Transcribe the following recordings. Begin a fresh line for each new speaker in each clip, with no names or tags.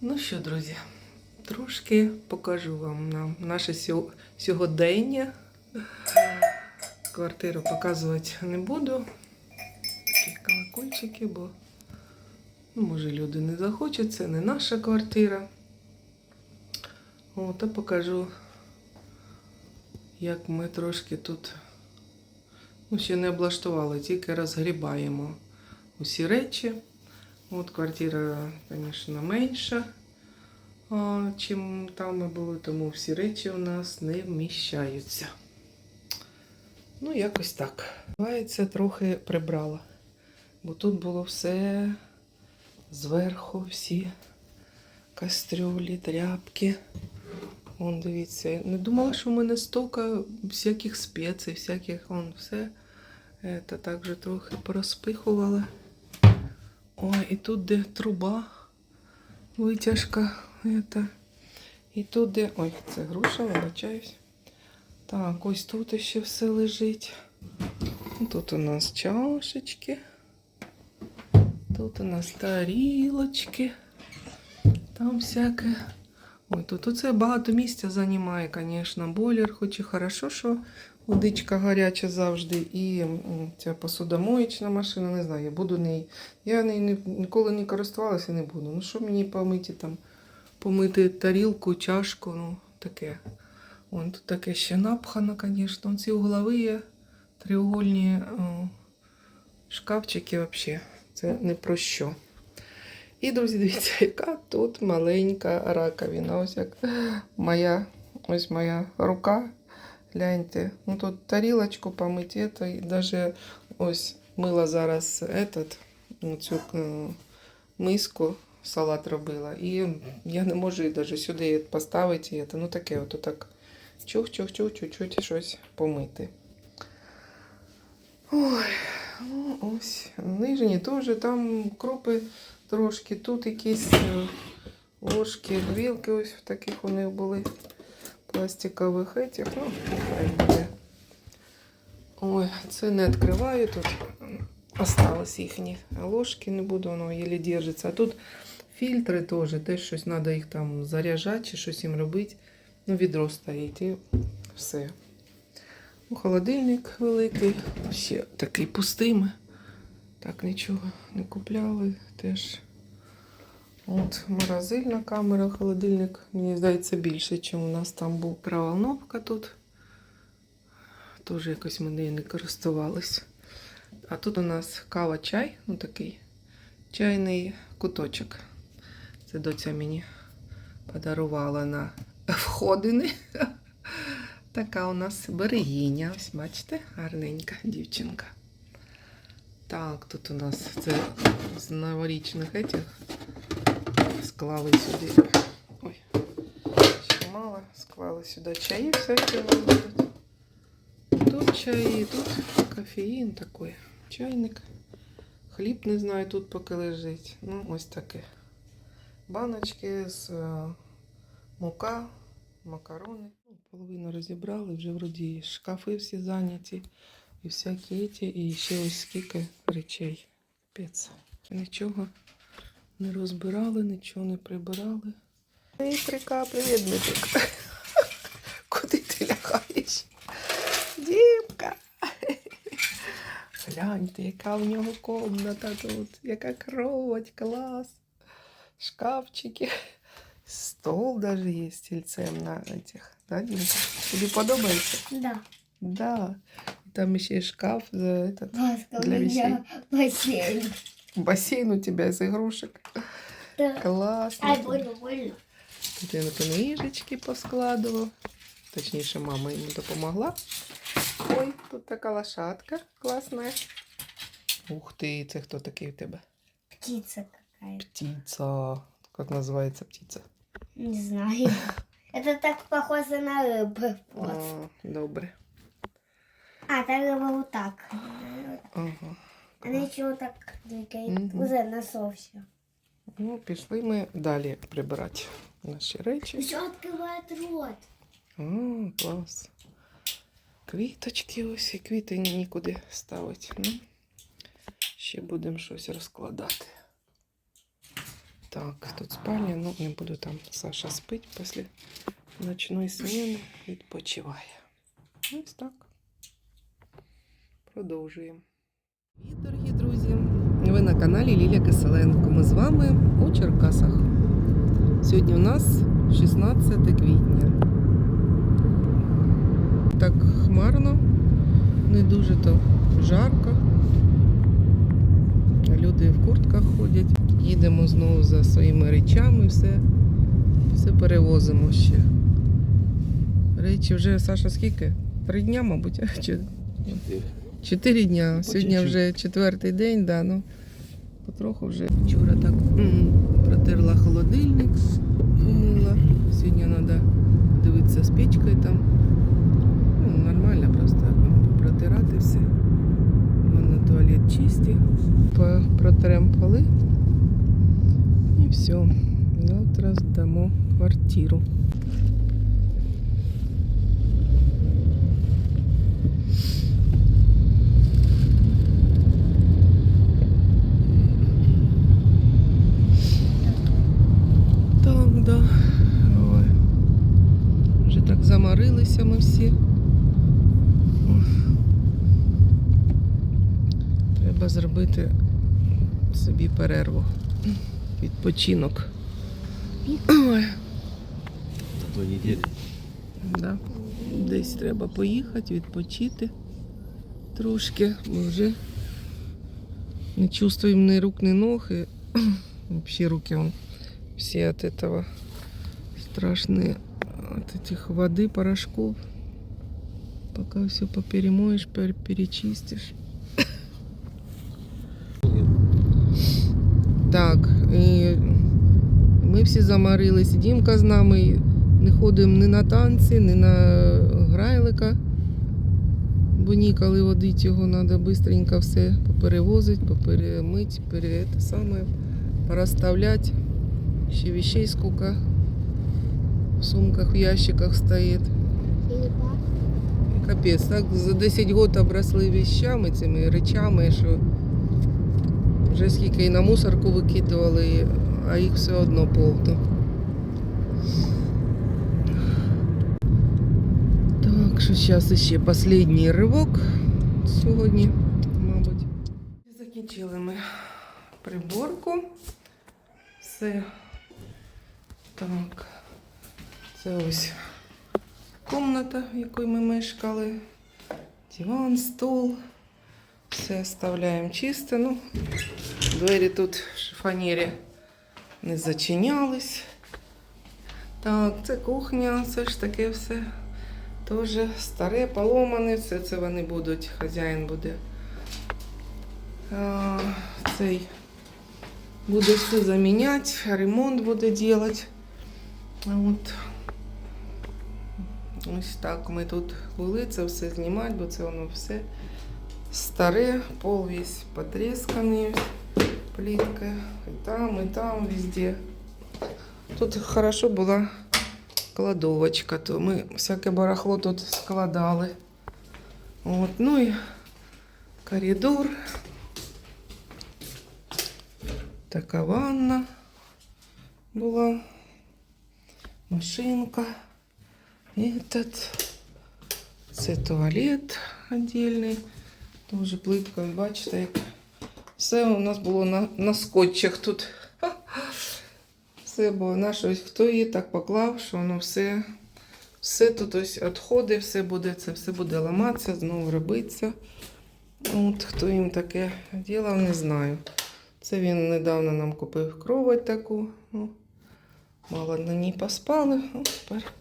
Ну що, друзі, трошки покажу вам на наше сьогодення. Квартиру показувати не буду. Такі колокольчики, бо ну, може люди не захочуть, це не наша квартира. От, а покажу, як ми трошки тут ну, ще не облаштували, тільки розгрібаємо усі речі. От квартира, звісно, менша, чим там ми були, тому всі речі у нас не вміщаються. Ну, якось так. Бувається, трохи прибрала. Бо тут було все зверху, всі кастрюлі, тряпки. Вон, дивіться, не думала, що в мене стільки всяких спецій, всяких, вон все. Це так же трохи порозпихувала. Ой, і тут де труба, витяжка. Это. І тут де. Ой, це груша, вибачаюсь. Так, ось тут ще все лежить. Тут у нас чашечки. Тут у нас тарілочки. Там всяке. Ой, тут оце багато місця займає, звісно, бойлер, хоч і хорошо, що водичка гаряча завжди. І ця посудомоєчна машина, не знаю, я буду неї. Я нею ніколи не користувалася не буду. Ну що мені помити там, помити тарілку, чашку, ну таке. Вон тут таке ще напхано, звісно. Ці углові треугольні о, шкафчики взагалі. Це не про що. І, друзі, дивіться, яка тут маленька раковина. Ось як моя, ось моя рука. Гляньте. Ну тут тарілочку помити, это, і навіть ось мила зараз этот, ну, цю е, миску салат робила. І я не можу її навіть сюди поставити. І це, ну таке, от так чух-чух-чух, чуть-чуть щось помити. Ой, ну ось. Нижні теж там крупи трошки. Тут якісь е, ложки, вілки ось в таких у них були пластикових этих. Ну, нехай буде. Ой, це не відкриваю. Тут осталось їхні ложки, не буду, воно єлі держиться. А тут фільтри теж, теж щось треба їх там заряджати чи щось їм робити. Ну, відро стоїть і все. Ну, холодильник великий, ще такий пустий. ми Так нічого не купляли теж. От морозильна камера, холодильник, мені здається, більше, ніж у нас там був проволновка тут. Теж якось ми нею не користувались. А тут у нас кава чай, ну такий чайний куточок. Це доця мені подарувала на входини. Така у нас берегиня. Ось бачите, гарненька дівчинка. Так, тут у нас це з новорічних етих склали сюди. Ой, ще мало. Склали сюди чаї всякі будуть. Тут чаї, тут кофеїн такий. Чайник. Хліб, не знаю, тут поки лежить. Ну, ось таке. Баночки з е, мука, макарони. Ну, Половину розібрали, вже вроді шкафи всі зайняті. І всякі ті, і ще ось скільки речей. Капець. Нічого не розбирали, нічого не прибирали. Дмитрика, привіт, Дмитрик. Куди ти лягаєш? Дімка. Гляньте, яка в нього комната тут, яка кровать, клас. Шкафчики. Стол даже є з стільцем на этих. Да, Дімка? Тобі подобається?
Да.
Да. Там ще шкаф за этот.
Маска,
Для
у меня бассейн.
Бассейн у тебя из игрушек.
Да.
Классно.
Ай, больно, больно.
Тут я на книжечки поскладував. Точніше, мама йому допомогла. Ой, тут така лошадка класна. Ух ти, це хто такий у тебе?
Птица какая.
Птиця. Як називається птиця?
Не знаю. Это так похоже на рыбу. Вот.
А, добре.
А, та рыба вот так.
Ага.
Она еще вот так двигает.
Мгм.
Уже на все.
Ну, пішли ми далі прибирати наші речі.
Еще открывает рот.
О, клас. Квіточки ось і квіти нікуди ставити. Ну, ще будемо щось розкладати. Так, тут спальня, ну не буду там. Саша спить після ночної зміни, відпочиває. Ось так. Продовжуємо. Привіт, дорогі друзі! Ви на каналі Лілія Киселенко. Ми з вами у Черкасах. Сьогодні у нас 16 квітня. Так хмарно, не дуже то жарко. Люди в куртках ходять. Їдемо знову за своїми речами, все, все перевозимо ще. Речі вже, Саша, скільки? Три дня, мабуть, чи чотири дня.
По
Сьогодні
чуть-чуть.
вже четвертий день, да, ну, потроху вже. Вчора так м, протерла холодильник, помила. Сьогодні треба дивитися з печкою там. Ну, нормально просто протирати все. Вон на туалет чисті. Протрем поли. І все. Завтра здамо квартиру. Так, да. Ой. Вже так заморилися ми всі. Треба зробити собі перерву. Відпочинок. Ой,
На той неділі.
да. Десь треба поїхати, відпочити трошки, бо вже не чувствуємо ні рук, ні ног. І взагалі руки вон, всі від этого страшные от этих воды, порошков. Пока все поперемоешь, пер- перечистишь. Так, і ми всі заморились. І Дімка з нами не ходимо ні на танці, ні на грайлика. Бо ніколи водить його треба швидко все поперевозити, поперемити, пере, саме, порозставляти. Ще вещей сколько в сумках, в ящиках стоїть. Капець, так за 10 років обросли вещами, цими речами, що вже скільки і на мусорку викидували, а їх все одно повно. Так, що зараз ще останній ривок сьогодні, мабуть. Закінчили ми приборку. Все. Так. Це ось комната, в якій ми мешкали. Диван, стол. Все оставляємо чисто. Ну, двері тут в шифонері не зачинялись. Так, це кухня, це ж таке все. Теж старе, поломане, все це вони будуть, хазяїн буде. А, цей буде все заміняти, ремонт буде робити. От. Ось так ми тут були, це все знімати, бо це воно все старе, пол весь потресканий, плитка. І там, і там, везде. Тут хорошо була кладовочка, то ми всяке барахло тут складали. От, ну і коридор. Така ванна була. Машинка. Этот. Це туалет отдельний. Тоже плитка, бачите, як все у нас було на, на скотчах тут. Все було на щось. Хто її так поклав, що воно все, все тут ось відходи, все буде, це все буде ламатися, знову робитися. От хто їм таке ділав, не знаю. Це він недавно нам купив кровать таку. Ну, мало на ній поспали. О, тепер.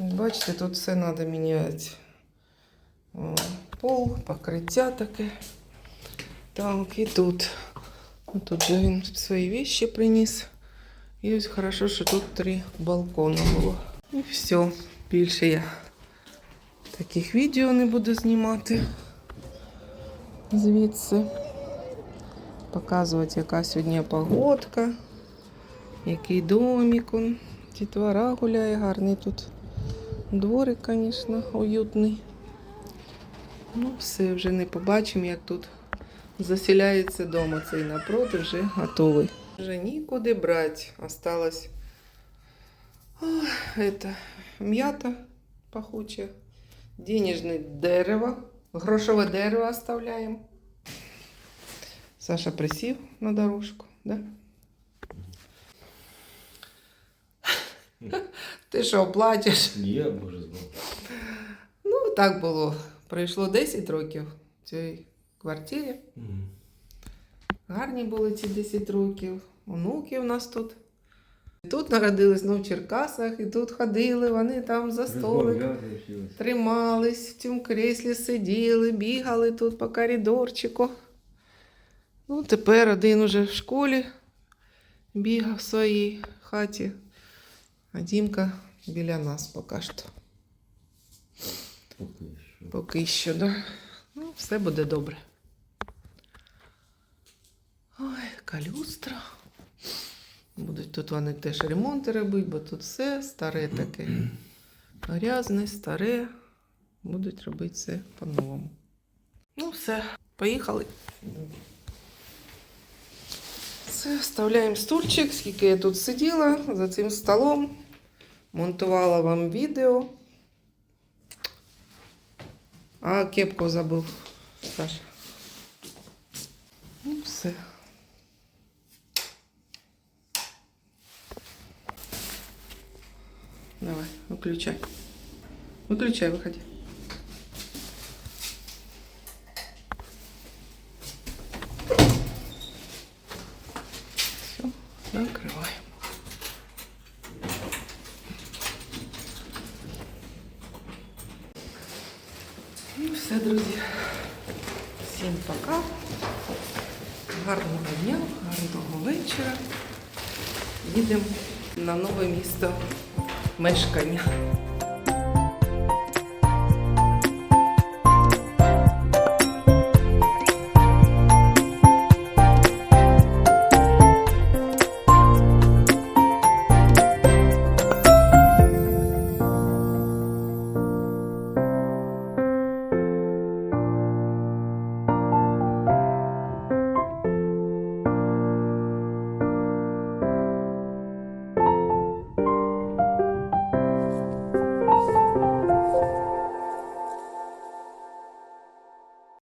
Бачите, тут все треба міняти. О, Пол, покриття таке. Так, і тут. Ну, Тут же він свої вещи приніс. І ось хорошо, що тут три балкони було. І все. Більше я таких відео не буду знімати. Звідси. Показувати, яка сьогодні погодка, який домик. Дітвора гуляє, гарний тут. Дворик, звісно, уютний. Ну, все, вже не побачимо, як тут заселяється дома цей напроти, вже готовий. Вже нікуди брати. Осталось м'ята пахуче, денежне дерево, грошове дерево оставляємо. Саша присів на дорожку, да? Ти що, плачеш?
Я боже збав.
Ну, так було. Пройшло 10 років в цій квартирі. Гарні були ці 10 років. Онуки у нас тут. Тут народились ну, в Черкасах, і тут ходили, вони там за столик тримались, в цьому креслі сиділи, бігали тут по коридорчику. Ну, тепер один уже в школі бігав в своїй хаті, а Дімка біля нас поки що.
Поки що.
Поки що, да. Ну, все буде добре. Ой, калюстра. Будуть тут вони теж ремонти робити, бо тут все старе таке. Грязне, старе. Будуть робити все по-новому. Ну, все, поїхали. Все, вставляємо стульчик, скільки я тут сиділа за цим столом. Монтувала вам відео. А кепку забув, Саша. Ну, все. Давай, выключай. Выключай, выходи. Ну, все, друзі. Всім пока. Гарного дня, гарного вечора. Їдемо на нове місто мешкання.